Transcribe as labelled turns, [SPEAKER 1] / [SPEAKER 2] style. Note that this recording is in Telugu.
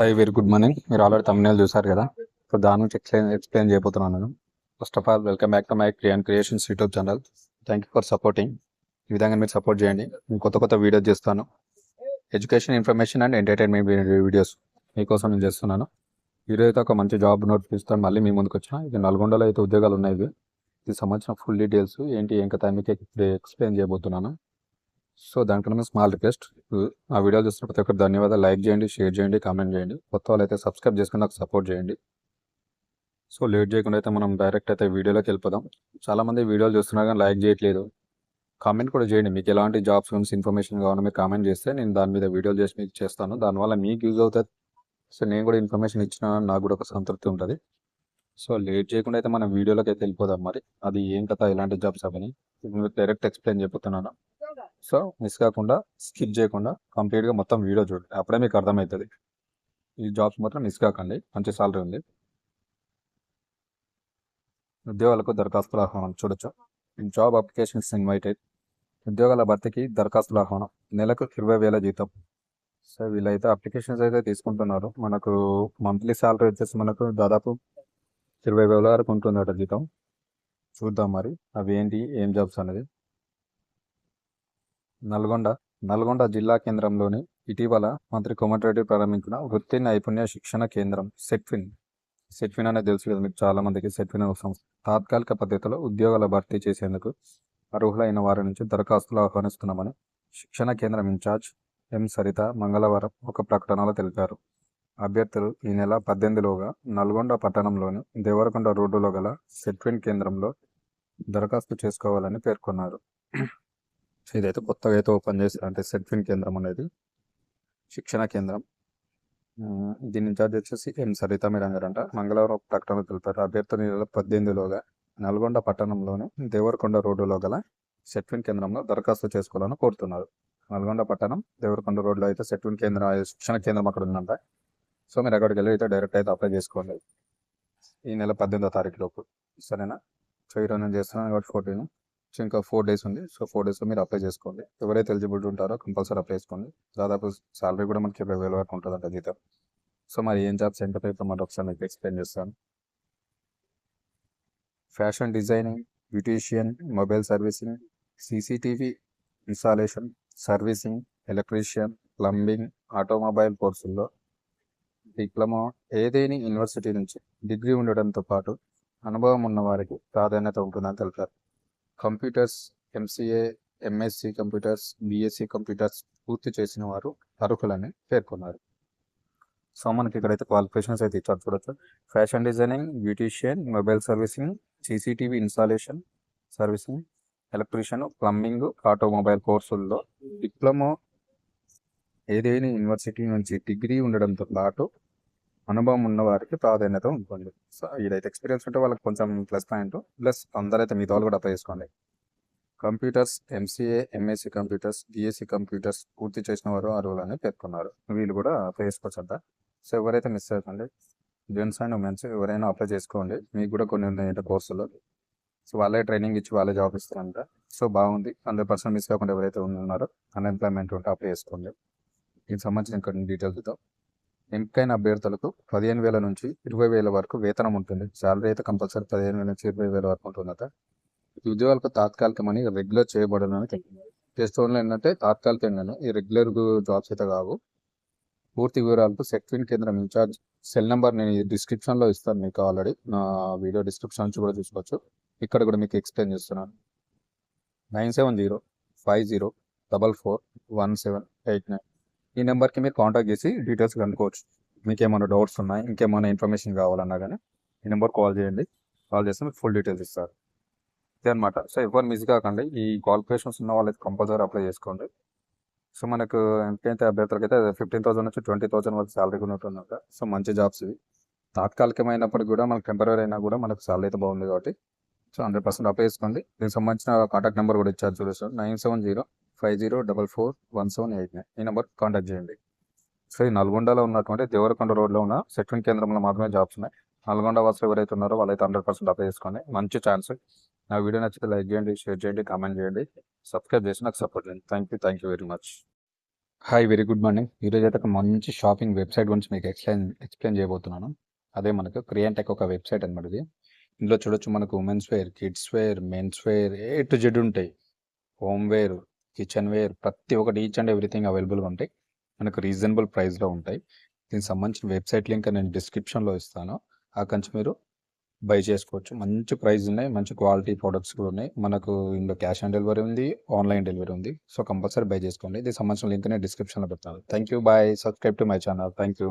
[SPEAKER 1] హాయ్ వెరీ గుడ్ మార్నింగ్ మీరు ఆల్రెడీ తమిళనాడు చూసారు కదా? సో దాని నుంచి ఎక్స్ప్లెయిన్ ఎక్స్ప్లెయిన్ చేయబోతున్నాను నేను. First of all welcome back to my క్రియాన్ creations YouTube channel thank you for supporting ఈ విధంగా మీరు సపోర్ట్ చేయండి. నేను కొత్త కొత్త వీడియోస్ చేస్తాను. Education information and entertainment videos మీకోసం నేను చేస్తున్నాను. ఈరోజు అయితే ఒక మంచి జాబ్ నోటిఫికేషన్ మళ్ళీ మీ ముందుకు వచ్చిన. ఇది నల్గొండలో అయితే ఉద్యోగాలు ఉన్నాయి. ఇది సంబంధించిన ఫుల్ డీటెయిల్స్ ఏంటి ఏం కథ మీకు ఎక్స్ప్లెయిన్ చేయబోతున్నాను. సో దానికన్నా స్మాల్ రిక్వెస్ట్ ఆ వీడియో చూసిన ప్రతి ఒక్కరు ధన్యవాదాలు. లైక్ చేయండి షేర్ చేయండి కామెంట్ చేయండి. కొత్త వాళ్ళు అయితే సబ్స్క్రైబ్ చేసుకుని నాకు సపోర్ట్ చేయండి. సో లేట్ చేయకుండా అయితే మనం డైరెక్ట్ అయితే వీడియోలోకి వెళ్ళిపోదాం. చాలామంది వీడియోలు చూస్తున్నా కానీ లైక్ చేయట్లేదు. కామెంట్ కూడా చేయండి. మీకు ఎలాంటి జాబ్స్ గురించి ఇన్ఫర్మేషన్ కావాలో మీరు కామెంట్ చేస్తే నేను దాని మీద వీడియోలు చేసి మీకు చేస్తాను. దానివల్ల మీకు యూజ్ అవుతుంది. సో నేను కూడా ఇన్ఫర్మేషన్ ఇచ్చిన నాకు కూడా ఒక సంతృప్తి ఉంటుంది. సో లేట్ చేయకుండా అయితే మనం వీడియోలోకి అయితే వెళ్ళిపోదాం మరి. అది ఏం కథ ఎలాంటి జాబ్స్ అవని. డైరెక్ట్ ఎక్స్ప్లెయిన్ చెప్తున్నాను సో మిస్ కాకుండా స్కిప్ చేయకుండా కంప్లీట్గా మొత్తం వీడియో చూడండి. అప్పుడే మీకు అర్థమవుతుంది. ఈ జాబ్స్ మాత్రం మిస్ కాకండి. మంచి సాలరీ ఉంది. ఉద్యోగాలకు దరఖాస్తుల ఆహ్వానం చూడొచ్చు. Job applications invited. ఉద్యోగాల భర్తీకి దరఖాస్తుల ఆహ్వానం. నెలకు ఇరవై వేల జీతం. సో వీళ్ళైతే అప్లికేషన్స్ అయితే తీసుకుంటున్నారు. మనకు మంత్లీ సాలరీ వచ్చేసి మనకు దాదాపు ఇరవై వేల వరకు ఉంటుందట జీతం. చూద్దాం మరి. అవి ఏంటి ఏం జాబ్స్ అనేది. నల్గొండ నల్గొండ జిల్లా కేంద్రంలోని ఇటీవల మంత్రి కోమటిరెడ్డి ప్రారంభించిన వృత్తి నైపుణ్య శిక్షణ కేంద్రం సెట్ఫిన్. సెట్ఫిన్ అనేది తెలుసు కదా మీకు చాలా మందికి సెట్ఫిన్ ఒక సంస్థ. తాత్కాలిక పద్ధతిలో ఉద్యోగాల భర్తీ చేసేందుకు అర్హులైన వారి నుంచి దరఖాస్తులు ఆహ్వానిస్తున్నామని శిక్షణ కేంద్రం ఇన్ఛార్జ్ ఎం. సరిత మంగళవారం ఒక ప్రకటనలో తెలిపారు. అభ్యర్థులు ఈ నెల పద్దెనిమిదిలోగా నల్గొండ పట్టణంలోని దేవరకొండ రోడ్డులో గల సెట్ఫిన్ కేంద్రంలో దరఖాస్తు చేసుకోవాలని పేర్కొన్నారు. ఇదైతే కొత్తగా అయితే ఓపెన్ చేశారు అంటే సెట్ఫిన్ కేంద్రం అనేది శిక్షణ కేంద్రం. దీని ఇన్ఛార్జ్ వచ్చేసి ఎం సరిత మేడం గారు అంట మంగళవారం ప్రకటన తెలిపారు. అభ్యర్థుల నెల పద్దెనిమిదిలోగా నల్గొండ పట్టణంలోని దేవరకొండ రోడ్డులో గల సెట్విన్ కేంద్రంలో దరఖాస్తు చేసుకోవాలని కోరుతున్నారు. నల్గొండ పట్టణం దేవరకొండ రోడ్లో అయితే సెట్విన్ కేంద్రం శిక్షణ కేంద్రం అక్కడ ఉందంట. సో మీరు అక్కడికి వెళ్ళి అయితే డైరెక్ట్ అయితే అప్లై చేసుకోండి. ఈ నెల పద్దెనిమిదో తారీఖు లోపు. సరేనా? సో ఈరోజు నేను చేస్తున్నాను కాబట్టి ఫోర్టీన్. సో ఇంకా ఫోర్ డేస్ ఉంది. సో ఫోర్ డేస్లో మీరు అప్లై చేసుకోండి. ఎవరైతే ఎలిజిబిలిటీ ఉంటారో కంపల్సరీ అప్లై చేసుకోండి. దాదాపు సాలరీ కూడా మనకి ఇరవై వేల వరకు ఉంటుందంట జీతం. సో మరి ఏం జాబ్స్ ఏంటో ఇప్పుడు మరి ఒకసారి మీకు ఎక్స్ప్లెయిన్ చేస్తాను. Fashion designing beautician mobile servicing CCTV installation servicing electrician plumbing automobile కోర్సుల్లో డిప్లొమా ఏదైనా యూనివర్సిటీ నుంచి డిగ్రీ ఉండడంతో పాటు అనుభవం ఉన్న వారికి ప్రాధాన్యత ఉంటుందని తెలిపారు. Computers MCA MSc computers BSc computers పూర్తి చేసిన వారు అర్హులని పేర్కొన్నారు. సో మనకి ఇక్కడైతే క్వాలిఫికేషన్స్ అయితే ఇచ్చారు చూడొచ్చు. Fashion designing beautician mobile servicing CCTV installation servicing electrician plumbing automobile కోర్సుల్లో డిప్లొమా ఏదైనా యూనివర్సిటీ నుంచి డిగ్రీ ఉండడంతో పాటు అనుభవం ఉన్న వారికి ప్రాధాన్యత ఉంటుంది సో ఇదైతే ఎక్స్పీరియన్స్ ఉంటే వాళ్ళకి కొంచెం ప్లస్ పాయింట్. ప్లస్ అందరైతే మీ వాళ్ళు కూడా అప్లై చేసుకోండి. Computers MCA MSc computers DSc computers పూర్తి చేసిన వారు అర్హులని పేర్కొన్నారు. వీళ్ళు కూడా అప్లై చేసుకోవచ్చు అంట. సో ఎవరైతే మిస్ అవ్వకండి జెంట్స్ అండ్ ఉమెన్స్ ఎవరైనా అప్లై చేసుకోండి. మీకు కూడా కొన్ని ఉన్నాయంట కోర్సులు సో వాళ్ళే ట్రైనింగ్ ఇచ్చి వాళ్ళే జాబ్ ఇస్తారంట. సో బాగుంది. హండ్రెడ్ పర్సెంట్ మిస్ కాకుండా ఎవరైతే ఉన్నారో అన్ఎంప్లాయ్మెంట్ ఉంటే అప్లై చేసుకోండి. దీనికి సంబంధించిన కొన్ని డీటెయిల్స్ ఇద్దాం. ఎంపికైన అభ్యర్థులకు పదిహేను వేల నుంచి ఇరవై వేల వరకు వేతనం ఉంటుంది. శాలరీ అయితే కంపల్సరీ పదిహేను వేల నుంచి ఇరవై వేల వరకు ఉంటుందట. ఉద్యోగాలకు తాత్కాలికమని రెగ్యులర్ చేయబడనని జస్ట్ ఓన్లీ ఏంటంటే తాత్కాలికంగానే ఈ రెగ్యులర్ జాబ్స్ అయితే కావు. పూర్తి వివరాలకు సెక్విన్ కేంద్రం ఇన్ఛార్జ్ సెల్ నెంబర్ నేను డిస్క్రిప్షన్లో ఇస్తాను మీకు ఆల్రెడీ. నా వీడియో డిస్క్రిప్షన్ నుంచి కూడా చూసుకోవచ్చు. ఇక్కడ కూడా మీకు ఎక్స్ప్లెయిన్ చేస్తున్నాను. Nine seven zero five zero double four one seven eight nine. ఈ నెంబర్కి మీరు కాంటాక్ట్ చేసి డీటెయిల్స్ కనుక్కోవచ్చు. మీకు ఏమైనా డౌట్స్ ఉన్నాయి ఇంకేమైనా ఇన్ఫర్మేషన్ కావాలన్నా కానీ ఈ నెంబర్ కాల్ చేయండి. కాల్ చేస్తే మీకు ఫుల్ డీటెయిల్స్ ఇస్తారు. ఇదే అనమాట సో ఎవరు మిస్ కాకండి. ఈ క్వాలిఫికేషన్స్ ఉన్న వాళ్ళైతే కంపల్సరీ అప్లై చేసుకోండి. సో మనకు ఎంతైతే అభ్యర్థులకి అయితే ఫిఫ్టీన్ థౌసండ్ నుంచి ట్వంటీ థౌసండ్ వరకు శాలరీ కూడా ఉంటుందంట సో మంచి జాబ్స్ ఇవి. తాత్కాలికమైనప్పటికి కూడా మనకు టెంపరీ అయినా కూడా మనకు శాలరీ అయితే బాగుంది కాబట్టి. సో హండ్రెడ్ పర్సెంట్ అప్లై చేసుకోండి. దీనికి సంబంధించిన కాంటాక్ట్ నెంబర్ కూడా ఇచ్చారు చూడొచ్చు nine seven zero five zero double four one seven eight nine ఈ నెంబర్ కాంటాక్ట్ చేయండి. సో ఈ నల్గొండలో ఉన్నటువంటి దేవరకొండ రోడ్లో ఉన్న సెట్వింగ్ కేంద్రంలో మాత్రమే జాబ్స్ ఉన్నాయి. నల్గొండ వాసులు ఎవరైతే ఉన్నారో వాళ్ళైతే హండ్రెడ్ పర్సెంట్ అప్లై చేసుకోండి. మంచి ఛాన్స్. నా వీడియో నచ్చితే లైక్ చేయండి షేర్ చేయండి కామెంట్ చేయండి. సబ్స్క్రైబ్ చేసి నాకు సపోర్ట్ చేయండి. Thank you thank you very much. Hi very good morning. ఈరోజు అయితే ఒక మంచి షాపింగ్ వెబ్సైట్ గురించి మీకు ఎక్స్ప్లెయిన్ ఎక్స్ప్లెయిన్ చేయబోతున్నాను. అదే మనకు క్రియాంటెక్ ఒక వెబ్సైట్ అనమాట ఇది. ఇందులో చూడొచ్చు మనకు womens wear kids wear mens wear A to Z ఉంటాయి. హోమ్ వేర్ కిచెన్ వేర్ ప్రతి ఒక్కటి ఈచ్ అండ్ ఎవ్రీథింగ్ అవైలబుల్గా ఉంటాయి. మనకు రీజనబుల్ ప్రైస్లో ఉంటాయి. దీనికి సంబంధించిన వెబ్సైట్ లింక్ నేను డిస్క్రిప్షన్లో ఇస్తాను. అక్కడి నుంచి మీరు బై చేసుకోవచ్చు. మంచి ప్రైస్ ఉన్నాయి. మంచి క్వాలిటీ ప్రొడక్ట్స్ కూడా ఉన్నాయి. మనకు ఇందులో క్యాష్ ఆన్ డెలివరీ ఉంది. ఆన్లైన్ డెలివరీ ఉంది. సో కంపల్సరీ బై చేసుకోండి. దీనికి సంబంధించిన లింక్ నేను డిస్క్రిప్షన్లో పెడతాను. Thank you bye subscribe to my channel thank you